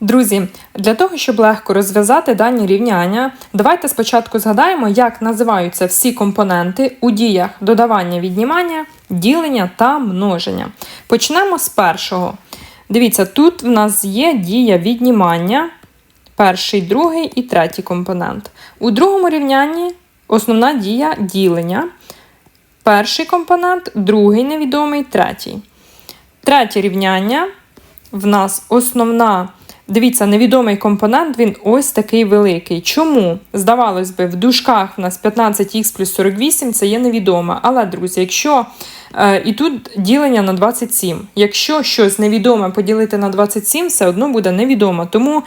Друзі, для того, щоб легко розв'язати дані рівняння, давайте спочатку згадаємо, як називаються всі компоненти у діях додавання, віднімання, ділення та множення. Почнемо з першого. Дивіться, тут в нас є дія віднімання, перший, другий і третій компонент. У другому рівнянні основна дія ділення. Перший компонент, другий невідомий, третій. Третє рівняння в нас основна. Дивіться, невідомий компонент, він ось такий великий. Чому? Здавалось би, в дужках в нас 15х плюс 48 це є невідоме. Але, друзі, якщо е, і тут ділення на 27. Якщо щось невідоме поділити на 27, все одно буде невідомо. Тому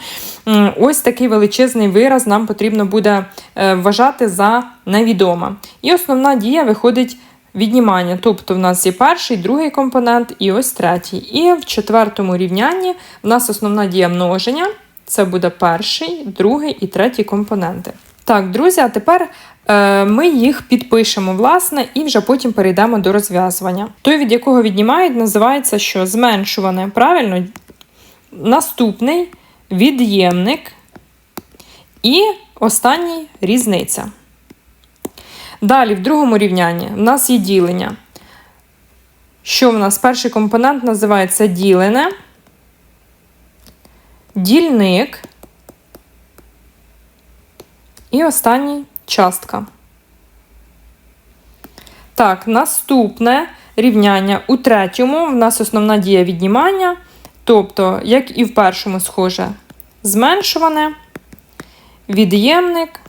м, ось такий величезний вираз нам потрібно буде е, вважати за невідоме. І основна дія виходить віднімання. Тобто в нас є перший, другий компонент і ось третій. І в четвертому рівнянні в нас основна дія множення. Це буде перший, другий і третій компоненти. Так, друзі, а тепер е, ми їх підпишемо, власне, і вже потім перейдемо до розв'язування. Той, від якого віднімають, називається що? Зменшуване. Правильно? Наступний від'ємник. І останній різниця. Далі, в другому рівнянні, в нас є ділення. Що в нас? Перший компонент називається ділене, дільник. І останній частка. Так, наступне рівняння у третьому в нас основна дія віднімання. Тобто, як і в першому, схоже, зменшуване, від'ємник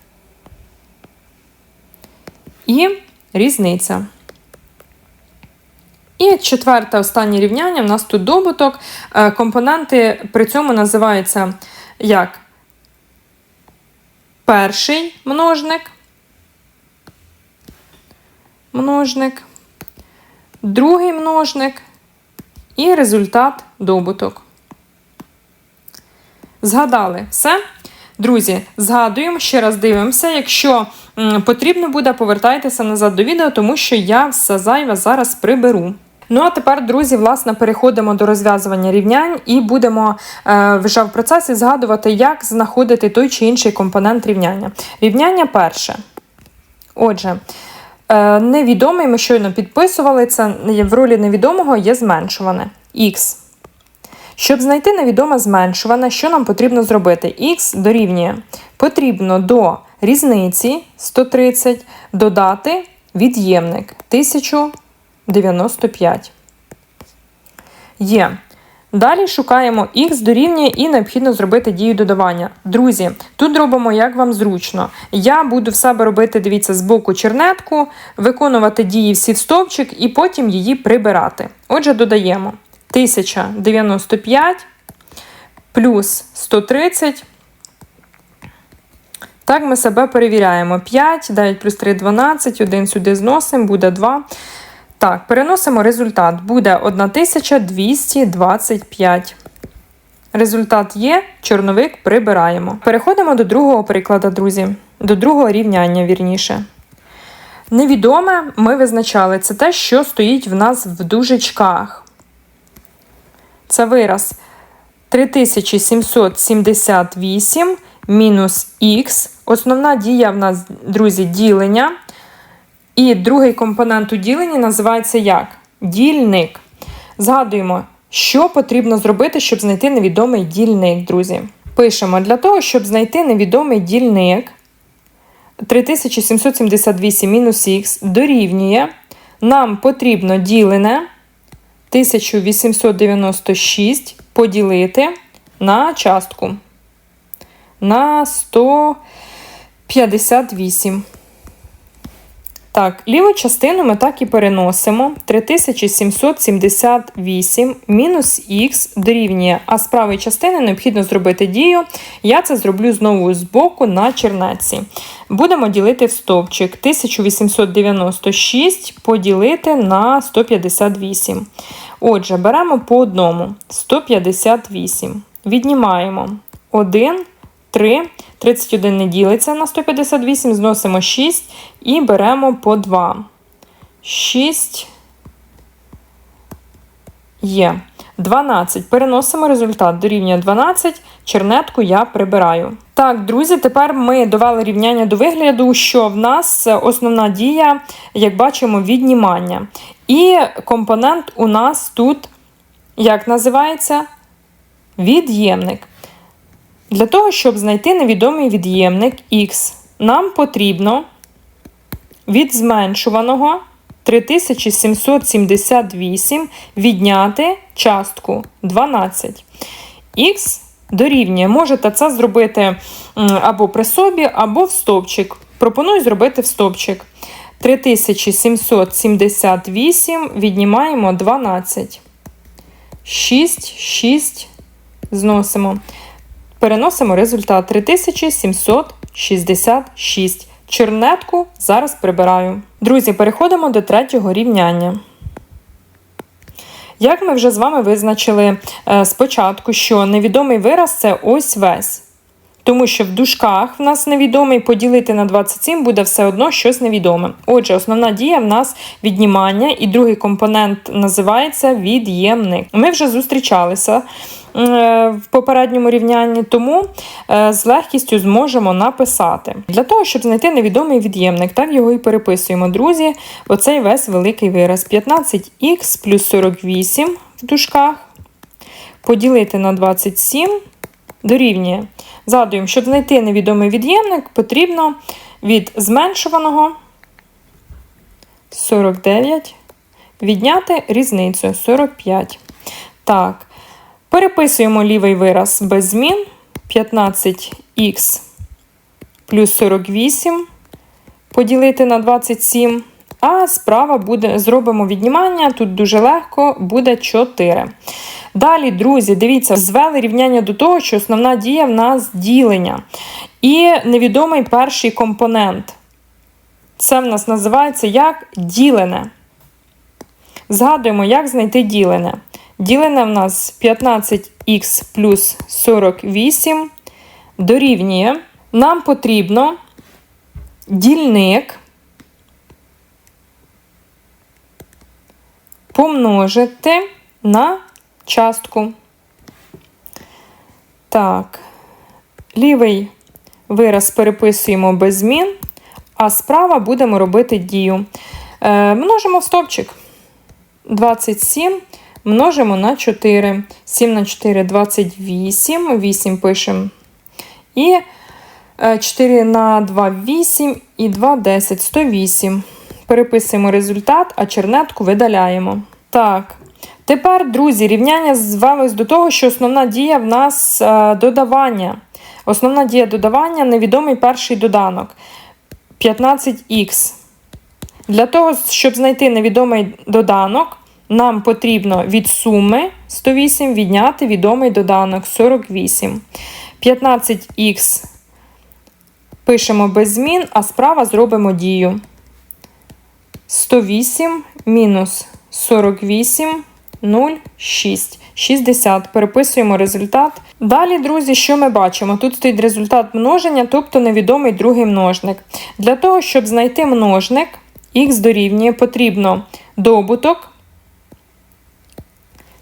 і різниця. І четверте останнє рівняння в нас тут добуток. Е, Компоненти при цьому називаються як перший множник, множник, другий множник і результат добуток. Згадали все? Друзі, згадуємо, ще раз дивимося. Якщо потрібно буде, повертайтеся назад до відео, тому що я все зайве зараз приберу. Ну а тепер, друзі, власне, переходимо до розв'язування рівнянь і будемо е, вже в процесі згадувати, як знаходити той чи інший компонент рівняння. Рівняння перше. Отже, е, невідомий ми щойно підписували, це в ролі невідомого є зменшуване х. Щоб знайти невідоме зменшуване, що нам потрібно зробити? Х дорівнює. Потрібно до різниці 130 додати від'ємник 1095. Є. Далі шукаємо х дорівнює і необхідно зробити дію додавання. Друзі, тут робимо, як вам зручно. Я буду в себе робити, дивіться, з боку чернетку, виконувати дії всі в стовпчик і потім її прибирати. Отже, додаємо 1095 плюс 130. Так, ми себе перевіряємо. 5, 9 плюс 3 12, 1 сюди зносимо, буде 2. Так, переносимо результат. Буде 1225. Результат є, чорновик прибираємо. Переходимо до другого прикладу, друзі. До другого рівняння, вірніше. Невідоме ми визначали це те, що стоїть в нас в дужечках. Це вираз 3778 мінус х. Основна дія в нас, друзі, ділення. І другий компонент у діленні називається як? Дільник. Згадуємо, що потрібно зробити, щоб знайти невідомий дільник, друзі. Пишемо для того, щоб знайти невідомий дільник 3778 мінус х дорівнює. Нам потрібно ділене 1896 поділити на частку на 158. Так, ліву частину ми так і переносимо. 3778 мінус х дорівнює, а з правої частини необхідно зробити дію. Я це зроблю знову з боку на чернеці. Будемо ділити в стовпчик 1896 поділити на 158. Отже, беремо по одному 158. Віднімаємо 1, 3. 31 не ділиться на 158, зносимо 6 і беремо по 2. 6 є. 12. Переносимо результат дорівнює 12. Чернетку я прибираю. Так, друзі, тепер ми довели рівняння до вигляду, що в нас основна дія, як бачимо, віднімання. І компонент у нас тут, як називається, від'ємник. Для того, щоб знайти невідомий від'ємник Х, нам потрібно від зменшуваного 3778 відняти частку 12. Х дорівнює. Можете це зробити або при собі, або в стовпчик. Пропоную зробити в стовпчик. 3778 віднімаємо 12. 6, 6 зносимо. Переносимо результат 3766. Чернетку зараз прибираю. Друзі, переходимо до третього рівняння. Як ми вже з вами визначили е, спочатку, що невідомий вираз це ось весь. Тому що в дужках в нас невідомий поділити на 27 буде все одно щось невідоме. Отже, основна дія в нас віднімання, і другий компонент називається від'ємник. Ми вже зустрічалися е, в попередньому рівнянні, тому е, з легкістю зможемо написати. Для того, щоб знайти невідомий від'ємник, так його і переписуємо, друзі. Оцей весь великий вираз: 15х плюс 48 в дужках. Поділити на 27 дорівнює. Згадуємо, щоб знайти невідомий від'ємник, потрібно від зменшуваного 49 відняти різницю 45. Так, переписуємо лівий вираз без змін. 15х плюс 48 поділити на 27. А справа буде, зробимо віднімання, тут дуже легко, буде 4. Далі, друзі, дивіться, звели рівняння до того, що основна дія в нас ділення. І невідомий перший компонент. Це в нас називається як ділене. Згадуємо, як знайти ділене. Ділене в нас 15х плюс 48 дорівнює. Нам потрібно дільник помножити на частку. Так, лівий вираз переписуємо без змін, а справа будемо робити дію. Е, Множимо в стопчик. 27 множимо на 4. 7 на 4 28. 8 пишемо. І 4 е, на 2 8 і 2 10, 108. Переписуємо результат, а чернетку видаляємо. Так, Тепер, друзі, рівняння звелось до того, що основна дія в нас е, додавання. Основна дія додавання невідомий перший доданок 15х. Для того, щоб знайти невідомий доданок, нам потрібно від суми 108 відняти відомий доданок 48. 15х пишемо без змін, а справа зробимо дію. 108 мінус 48. 0,6. 60. Переписуємо результат. Далі, друзі, що ми бачимо? Тут стоїть результат множення, тобто невідомий другий множник. Для того, щоб знайти множник, х дорівнює, потрібно добуток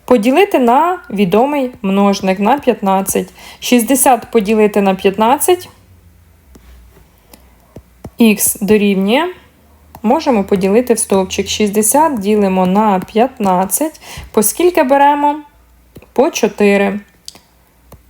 поділити на відомий множник на 15. 60 поділити на 15. Х дорівнює можемо поділити в стовпчик 60 ділимо на 15, по скільки беремо? По 4.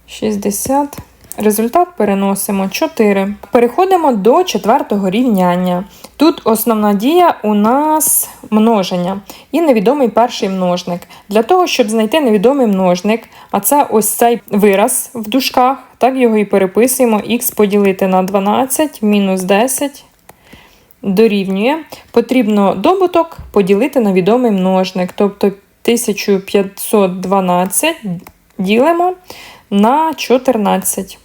60. Результат переносимо 4. Переходимо до четвертого рівняння. Тут основна дія у нас множення і невідомий перший множник. Для того, щоб знайти невідомий множник, а це ось цей вираз в дужках, так його і переписуємо, х поділити на 12, мінус 10 дорівнює, потрібно добуток поділити на відомий множник. Тобто 1512 ділимо на 14.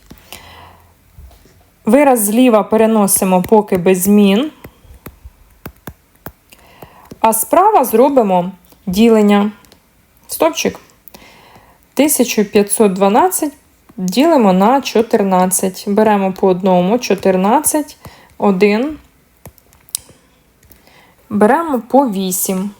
Вираз зліва переносимо поки без змін. А справа зробимо ділення. Стопчик. 1512 ділимо на 14. Беремо по одному 14, 1, Беремо по 8.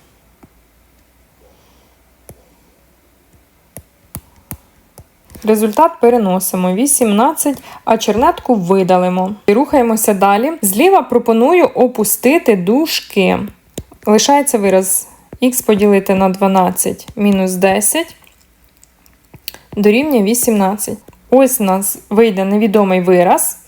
Результат переносимо 18, а чернетку видалимо. І рухаємося далі. Зліва пропоную опустити дужки. Лишається вираз х поділити на 12 мінус 10 дорівнює 18. Ось у нас вийде невідомий вираз.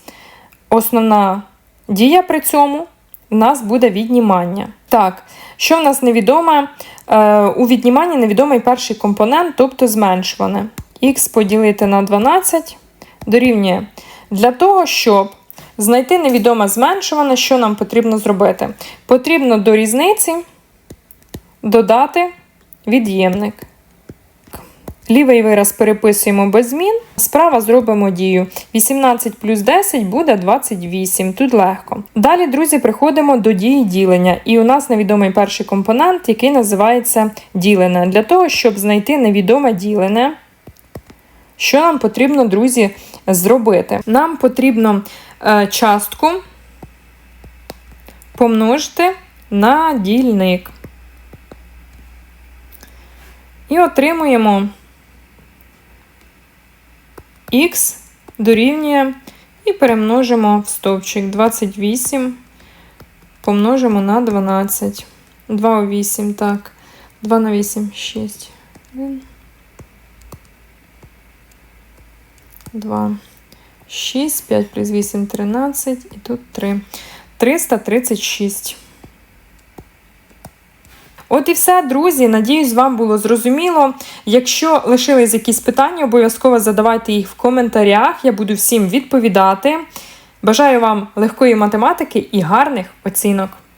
Основна дія при цьому у нас буде віднімання. Так, що в нас невідоме? Е, у відніманні невідомий перший компонент, тобто зменшуване. Х поділити на 12 дорівнює для того, щоб знайти невідоме зменшуване, що нам потрібно зробити? Потрібно до різниці додати від'ємник. Лівий вираз переписуємо без змін. Справа зробимо дію. 18 плюс 10 буде 28. Тут легко. Далі, друзі, приходимо до дії ділення. І у нас невідомий перший компонент, який називається ділене. Для того, щоб знайти невідоме ділене, що нам потрібно, друзі, зробити? Нам потрібно е, частку помножити на дільник. І отримуємо х дорівнює і перемножимо в стовпчик 28, помножимо на 12. 2 у 8, так. 2 на 8, 6. 1. 2. 6, 5 плюс 8, 13. І тут 3. 336. От і все, друзі. Надіюсь, вам було зрозуміло. Якщо лишились якісь питання, обов'язково задавайте їх в коментарях. Я буду всім відповідати. Бажаю вам легкої математики і гарних оцінок!